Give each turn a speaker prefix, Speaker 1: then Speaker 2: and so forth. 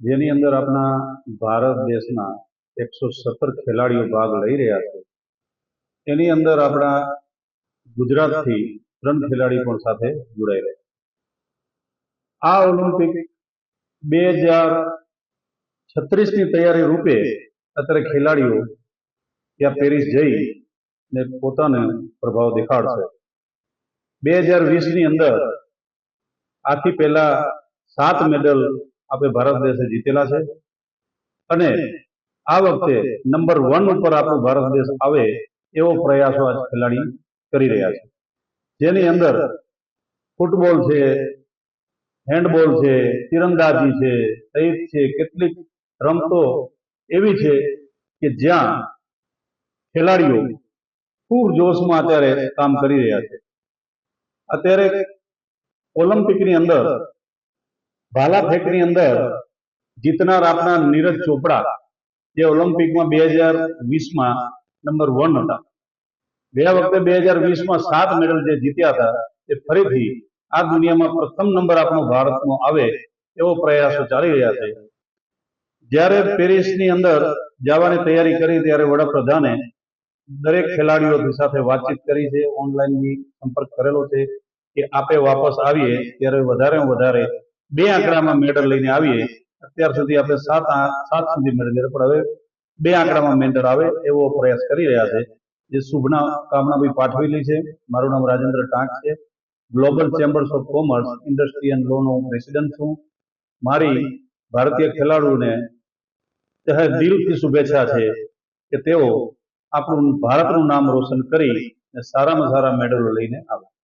Speaker 1: જેની અંદર આપણા ભારત દેશના એકસો સત્તર ખેલાડીઓ ભાગ લઈ રહ્યા છે. એની અંદર આપણા ગુજરાતથી ત્રણ ખેલાડી પણ સાથે જોડાઈ રહ્યા આ ઓલિમ્પિક બે હજાર છત્રીસની તૈયારી રૂપે અત્યારે ખેલાડીઓ ત્યાં પેરિસ જઈ ને પોતાનો પ્રભાવ દેખાડશે. બે હજાર વીસની અંદર આથી પહેલા સાત મેડલ આપણે ભારત દેશે જીતેલા છે. અને આ વખતે નંબર વન ઉપર આપણો ભારત દેશ આવે એવો પ્રયાસો આજ ખેલાડી કરી રહ્યા છે. જેની અંદર ફૂટબોલ છે હેન્ડબોલ છે, તીરંદાજી છે, સહિત છે, કેટલીક રમતો એવી છે કે જ્યાં ખેલાડીઓ ખૂબ જોશમાં અત્યારે કામ કરી રહ્યા છે. અત્યારે ઓલિમ્પિકની અંદર ભાલા ફેંકની અંદર જીતનાર આપણા નીરજ ચોપડા, જે ઓલિમ્પિકમાં બે હજાર વીસમાં નંબર વન હતા. ગયા વખતે બે હજાર વીસમાં સાત મેડલ જે જીત્યા હતા તે ફરીથી આ દુનિયામાં પ્રથમ નંબર આપણો ભારતનો આવે એવો પ્રયાસો ચાલી રહ્યા છે. જ્યારે પેરિસની અંદર જવાની તૈયારી કરી ત્યારે વડાપ્રધાને દરેક ખેલાડીઓની સાથે વાતચીત કરી છે ઓનલાઈન સંપર્ક કરેલો છે કે આપે વાપસ આવીએ ત્યારે વધારે વધારે બે આંકડામાં મેડલ લઈને આવીએ, અત્યાર સુધી આપણે સાત સાત સુધી મેડલ લીધા. પણ હવે બે આંકડામાં મેડલ આવે એવો પ્રયાસ કરી રહ્યા છે. જે શુભના કામના બી પાઠવેલી છે. મારું નામ રાજેન્દ્ર ટાંક છે. Global chambers of commerce industry and લોનો president છું. મારી ભારતીય ખેલાડીઓને દિલથી શુભેચ્છા છે કે તેઓ આપણું ભારતનું નામ રોશન કરી સારામાં સારા મેડલો લઈને આવે.